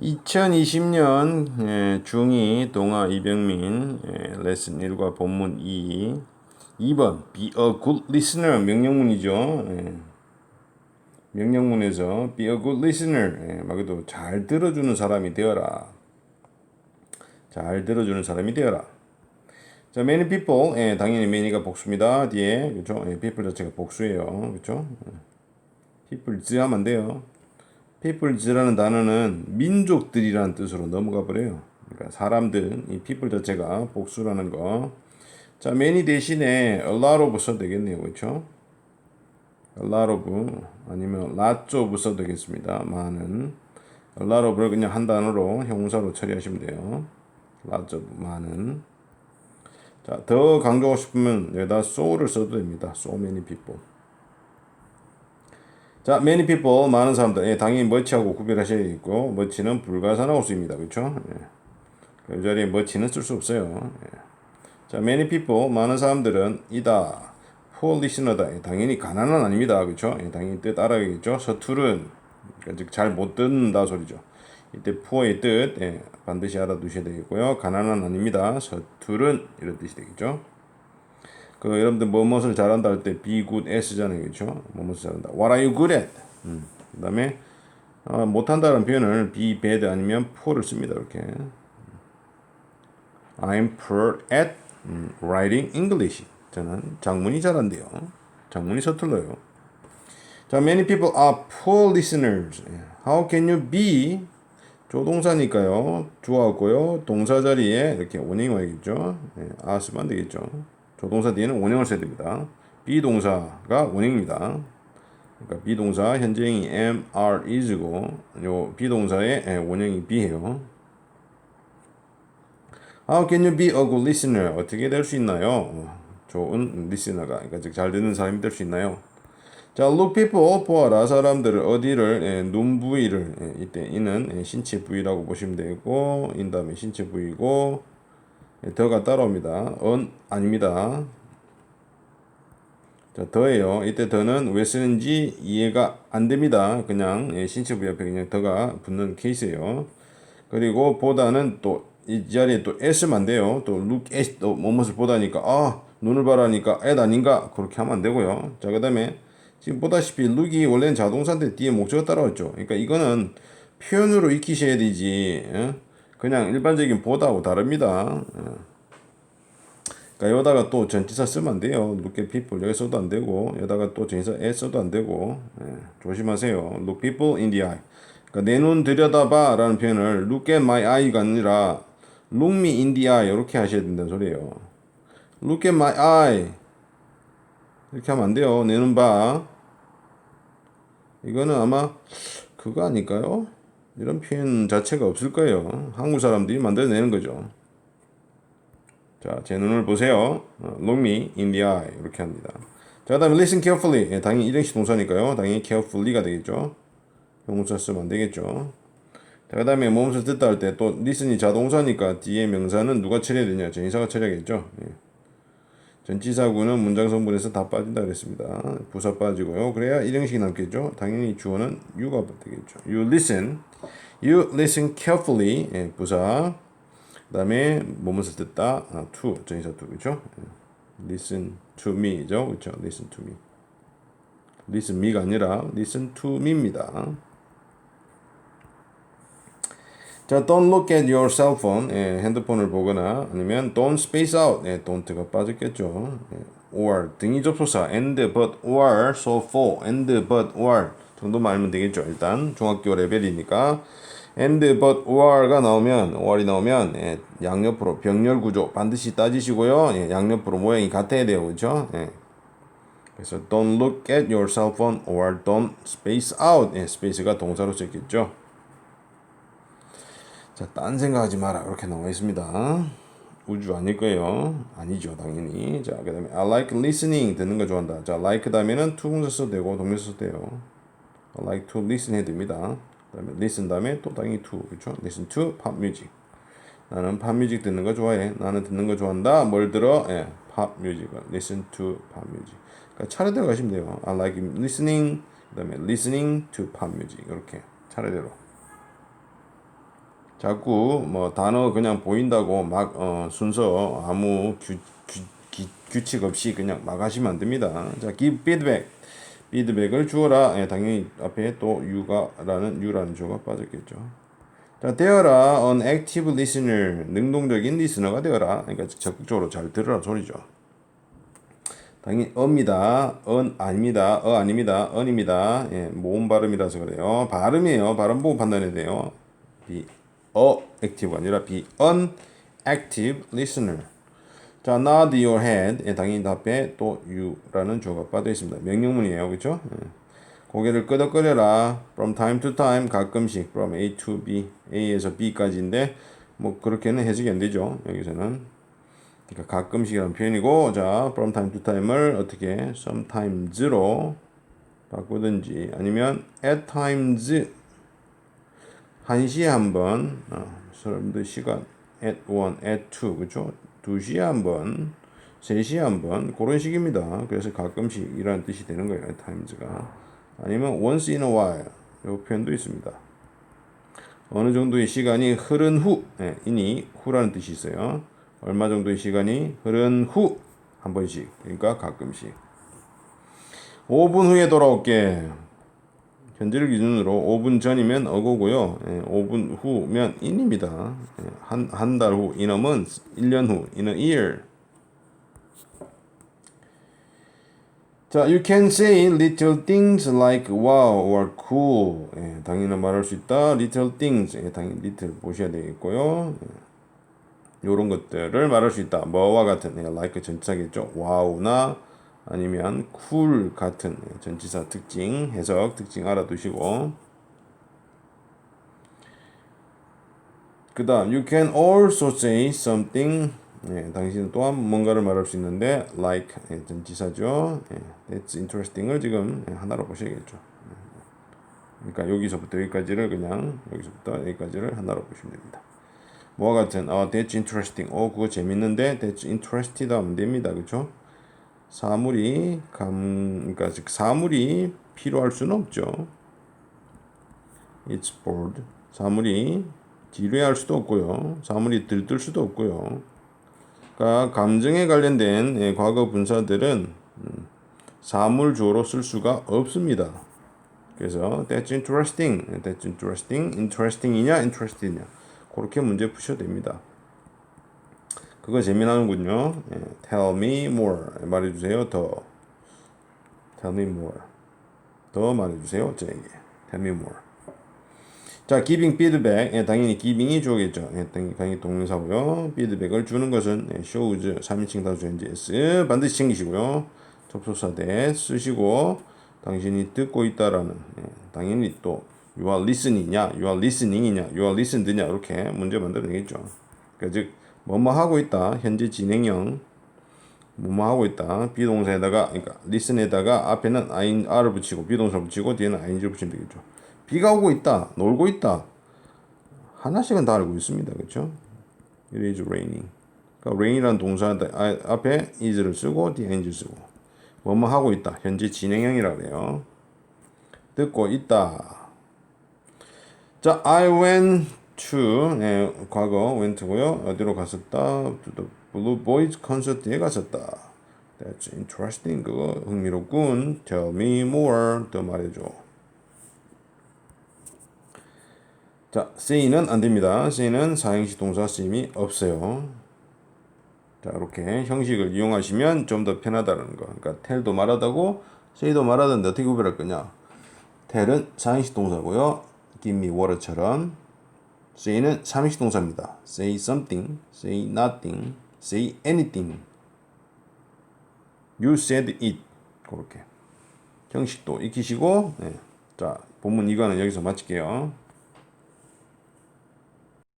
2020년 예, 중2 동아 이병민 예, 레슨 1과 본문 2 2번 Be a good listener 명령문이죠. 예. 명령문에서 Be a good listener 예, 말 그대로 잘 들어주는 사람이 되어라. 잘 들어주는 사람이 되어라. 자, many people 예, 당연히 many가 복수입니다. 뒤에 그렇죠? 예, people 자체가 복수예요. 그렇죠? people 하면 안 돼요. Peoples라는 단어는 민족들이라는 뜻으로 넘어가 버려요. 그러니까 사람들, 이 people 자체가 복수라는 거. 자, many 대신에 a lot of 써도 되겠네요. 그렇죠? a lot of 아니면 lots of 써도 되겠습니다. 많은. a lot of를 그냥 한 단어로 형용사로 처리하시면 돼요. lots of 많은. 자, 더 강조하고 싶으면 여기다 so를 써도 됩니다. so many people. 자, many people 많은 사람들. 예, 당연히 머치하고 구별하셔야겠고 머치는 불가산하고 쓰입니다. 그렇죠? 예. 그 자리에 머치는 쓸 수 없어요. 예. 자, many people 많은 사람들은 이다. poor listener다. 예, 당연히 가난은 아닙니다. 그렇죠? 예, 당연히 뜻 알아야겠죠. 서툴은 그러니까 잘못 듣는다 소리죠. 이때 poor의 뜻 예, 반드시 알아두셔야 되겠고요. 가난은 아닙니다. 서툴은 이런 뜻이 되겠죠. 그 여러분들 뭐뭇을 잘한다 할 때 be good at잖아요, 그렇죠? 뭐뭇을 잘한다. What are you good at? 음. 그다음에 어, 못한다는 표현을 be bad 아니면 poor를 씁니다, 이렇게. I'm poor at 음, writing English. 저는 장문이 잘한대요. 장문이 서툴러요. 자, many people are poor listeners. How can you be? 조동사니까요. 주어고요. 동사 자리에 이렇게 원형이 와야겠죠. 네, 아 쓰면 되겠죠. 조동사 뒤에는 원형을 써야 됩니다. 비동사가 원형입니다. 그러니까 비동사 현재형이 am, are, is고 요 비동사의 예, 원형이 be예요. How can you be a good listener? 어떻게 될 수 있나요? 좋은 listener가 그러니까 즉 잘 듣는 사람이 될 수 있나요? 자, look people 보아라 사람들을 어디를 예, 눈 부위를 예, 이때 이는 예, 신체 부위라고 보시면 되고 인 다음에 신체 부위고 예, 더가 따라옵니다. 언 아닙니다. 자, 더예요. 이때 더는 왜 쓰는지 이해가 안 됩니다. 그냥 예, 신체 부위 앞에 그냥 더가 붙는 케이스예요. 그리고 보다는 또 이 자리에 또안 돼요. 또 look at 또 뭐뭇을 보다니까 아 눈을 바라니까 at 아닌가 그렇게 하면 안 되고요. 자 그다음에 지금 보다시피 look이 원래는 자동사인데 뒤에 목적어 따라왔죠. 그러니까 이거는 표현으로 익히셔야 되지. 예? 그냥 일반적인 보다하고 다릅니다. 예. 그러니까 여다가 또 전치사 쓰면 안 돼요. look at people 여기 써도 안 되고 여다가 또 전치사 at 써도 안 되고 예. 조심하세요. look people in the eye. 그러니까 내 눈 들여다봐 라는 표현을 look at my eye가 아니라 look me in the eye 이렇게 하셔야 된다는 소리예요. look at my eye 이렇게 하면 안 돼요. 내 눈 봐. 이거는 아마 그거 아닐까요? 이런 표현 자체가 없을 거예요. 한국 사람들이 만들어내는 거죠. 자, 제 눈을 보세요. 어, look me in the eye. 이렇게 합니다. 자, 그 다음에 listen carefully. 예, 당연히 일행식 동사니까요. 당연히 carefully가 되겠죠. 형용사 쓰면 안 되겠죠. 자, 그 다음에 몸을 듣다 할 때또 listen이 자동사니까 뒤에 명사는 누가 처리해야 되냐? 전치사가 처리하겠죠. 예. 전치사구는 문장 성분에서 다 빠진다 그랬습니다. 부사 빠지고요. 그래야 일형식이 남겠죠. 당연히 주어는 you가 되겠죠. You listen. You listen carefully. 예, 부사. 그 다음에 뭐뭇을 듣다. 아, to 전치사 to 그렇죠? Listen to me죠. 그렇죠? Listen to me. Listen me가 아니라 listen to me입니다. 자, don't look at your cell phone. 예, 핸드폰을 보거나 아니면 don't space out. 예, don't가 빠졌겠죠. 예, or 등이 접속사 and but or so for and but or 정도만 알면 되겠죠. 일단 중학교 레벨이니까 and but or가 나오면 or이 나오면 예, 양옆으로 병렬 구조 반드시 따지시고요. 예, 양옆으로 모양이 같아야 돼요. 그렇죠? 예. 그래서 don't look at your cell phone or don't space out. 예, space가 동사로 쓰였겠죠. 자, 딴 생각하지 마라. 이렇게 나와 있습니다. 우주 아닐 거예요. 아니죠, 당연히. 자, 그 다음에 I like listening. 듣는 거 좋아한다. 자, like 다음에는 to 동사 써도 되고 동사 써도 돼요. I like to listen 해야 됩니다. 그 다음에 listen 다음에 또 당연히 to. 그렇죠? listen to pop music. 나는 팝 뮤직 듣는 거 좋아해. 나는 듣는 거 좋아한다. 뭘 들어? 예, 팝 뮤직을. listen to pop music. 그러니까 차례대로 가시면 돼요. I like listening. 그 다음에 listening to pop music. 이렇게 차례대로. 자꾸 뭐 단어 그냥 보인다고 막 어, 순서 아무 규, 규, 기, 규칙 없이 그냥 막 하시면 안 됩니다. 자, give feedback. 피드백을 주어라. 예, 당연히 앞에 또 you가라는 you라는 주어가 빠졌겠죠. 자, 되어라 an active listener. 능동적인 리스너가 되어라. 그러니까 적극적으로 잘 들으라 소리죠. 당연히 어입니다. 언 아닙니다. 어 아닙니다. 언입니다. 예, 모음 발음이라서 그래요. 발음이에요. 발음 보고 판단해야 돼요. 어 active 아니라 be an active listener. 자, nod your head. 예, 당연히 답에 또 you라는 주어가 빠져 있습니다. 명령문이에요. 그렇죠? 예. 고개를 끄덕거려라. from time to time 가끔씩 from A to B, A에서 B까지인데 뭐 그렇게는 해석이 안 되죠. 여기서는 그러니까 가끔씩이라는 표현이고 자 from time to time을 어떻게 sometimes로 바꾸든지 아니면 at times 한 시에 한번 어, 사람들 시간 at one, at two 그렇죠? 두 시에 한번, 세 시에 한번 그런 식입니다. 그래서 가끔씩 이라는 뜻이 되는 거예요. times가 아니면 once in a while 이 표현도 있습니다. 어느 정도의 시간이 흐른 후, 예, 이니 후라는 뜻이 있어요. 얼마 정도의 시간이 흐른 후 한 번씩 그러니까 가끔씩 5분 후에 돌아올게 현재를 기준으로 5분 전이면 어고고요 예, 5분 후면 in입니다 예, 한한 달후 month 1년 후 a year 자, you can say little things like wow or cool. 예, 당연히 말할 수 있다. little things. 예, 당연히 little 보셔야 되겠고요. 예. 요런 것들을 말할 수 있다. 뭐와 같은 예, like 전치사겠죠. 와우나 아니면 cool 같은 예, 전치사 특징, 해석 특징 알아두시고 그 다음 you can also say something 예, 당신은 또한 뭔가를 말할 수 있는데 like 예, 전치사죠. 예, that's interesting을 지금 예, 하나로 보셔야겠죠. 예. 그러니까 여기서부터 여기까지를 그냥 여기서부터 여기까지를 하나로 보시면 됩니다. 뭐와 같은 어 that's interesting. 어 그거 재밌는데 that's interested 하면 됩니다. 그렇죠? 사물이 감 그러니까 즉 사물이 필요할 수는 없죠. It's bored. 사물이 지루해할 수도 없고요. 사물이 들뜰 수도 없고요. 그러니까 감정에 관련된 예, 과거 분사들은 음, 사물 주어로 쓸 수가 없습니다. 그래서 that's interesting, that's interesting, interesting이냐, interested냐 그렇게 문제 푸셔도 됩니다. 그거 재미나는군요. 예, tell me more 말해주세요. 더 tell me more 더 말해주세요. 저에게 tell me more 자, giving feedback. 예, 당연히 giving이 주어겠죠. 예, 당연히 동사고요. feedback을 주는 것은 예, shows 3인칭 다수 현재 s 반드시 챙기시고요. 접속사 대 쓰시고 당신이 듣고 있다라는 예, 당연히 또 you are listening이냐, you are listening이냐, you are listened냐 이렇게 문제 만들어내겠죠. 그러니까 즉 뭐뭐 하고 있다. 현재 진행형 뭐뭐 하고 있다. 비동사에다가 그러니까 listen에다가 앞에는 i r을 붙이고 비동사 붙이고 뒤에는 ing를 붙이면 되겠죠. 비가 오고 있다. 놀고 있다. 하나씩은 다 알고 있습니다. 그렇죠? It is raining. 그러니까 rain이라는 동사 앞에 is를 쓰고 뒤에 ing를 쓰고 뭐뭐 하고 있다. 현재 진행형이라 그래요. 듣고 있다. 자, I went to 네, 과거 went고요. 어디로 갔었다? To the Blue Boys concert에 갔었다. That's interesting. 그거 흥미롭군. Tell me more. 더 말해줘. 자, say는 안 됩니다. say는 사행시 동사 쓰임이 없어요. 자, 이렇게 형식을 이용하시면 좀 더 편하다는 거. 그러니까 tell도 말하다고 say도 말하던데 어떻게 구별할 거냐? tell은 사행시 동사고요. give me water처럼 say는 삼행시 동사입니다. say something, say nothing, say anything. you said it. 그렇게. 형식도 익히시고 네. 자, 본문 이거는 여기서 마칠게요.